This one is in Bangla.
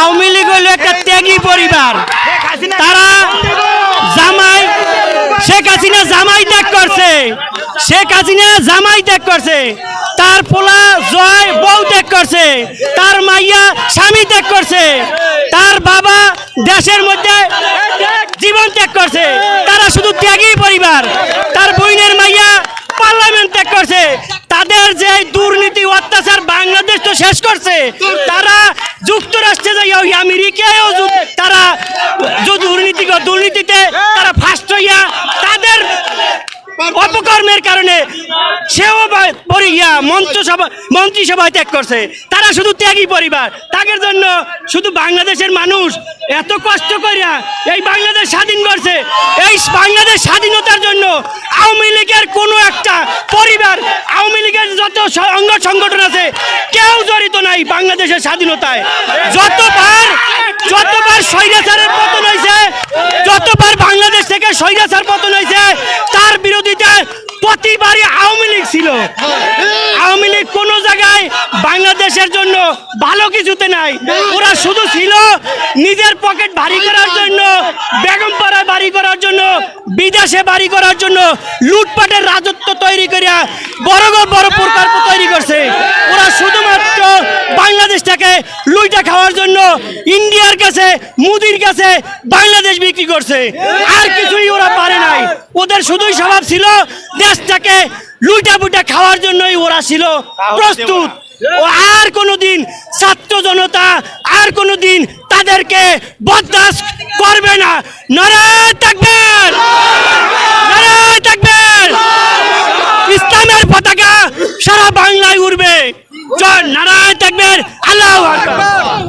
আওয়ামী লীগ হলো একটা ত্যাগী পরিবার। তারা জামাই শেখ হাসিনা জামাই ত্যাগ করছে। শেখ হাসিনা জামাই ত্যাগ করছে। তার পোলা জয় বউ ত্যাগ করছে। তার মাইয়া স্বামী ত্যাগ করছে। তার বাবা দেশের মধ্যে জীবন ত্যাগ করছে। তারা শুধু ত্যাগী পরিবার। তার বইনের মাইয়া পার্লামেন্ট ত্যাগ করছে। তাদের যে দুর্নীতি অত্যাচার বাংলাদেশ তো শেষ করছে। তারা যুক্তরাষ্ট্রে আমেরিকায়ও তারা দুর্নীতি দুর্নীতিতে তারা ফার্স্ট হইয়া তাদের অপকর্মের কারণে সেও পরি ইয়া মন্ত্রিসভা মন্ত্রিসভায় ত্যাগ করছে। তারা শুধু ত্যাগী পরিবার। তাদের জন্য শুধু বাংলাদেশের মানুষ এত কষ্ট করিয়া এই বাংলাদেশ স্বাধীন করছে। এই বাংলাদেশ স্বাধীনতার জন্য আওয়ামী লীগের কোনো একটা পরিবার আওয়ামী লীগের যত অঙ্গ সংগঠন আছে কেউ জড়িত নাই বাংলাদেশের স্বাধীনতায়। যতবার স্বৈরাচারের পতন হয়েছে যতবার বাংলাদেশ থেকে স্বৈরাচার পতন হয়েছে তার বিরোধিতায় প্রতিবারই আওয়ামী লীগ ছিল। আওয়ামী লীগ কোনো জায়গায় বাংলাদেশের জন্য ভালো কিছুতে নাই। ওরা শুধু ছিল নিজের পকেট ভারী করার জন্য বেগমপাড়ায় বাড়ি করার জন্য, বিদেশে বাড়ি করার জন্য লুটপাটের রাজত্ব তৈরি করিয়া বড় গো- বড় প্রকল্প তৈরি করছে ওরা শুধুমাত্র বাংলাদেশটাকে লুইটা খাওয়ার জন্য ইন্ডিয়ার কাছে, মুদির কাছে বাংলাদেশ বিক্রি করছে। আর কিছুই ওরা পারে নাই। ওদের শুধুই স্বভাব ছিল দেশটাকে লুটা বুটা খাওয়ার জন্যই ওরা ছিল প্রস্তুত। আর কোনোদিন ছাত্র জনতা, আর কোনোদিন তাদেরকে বরদাস্ত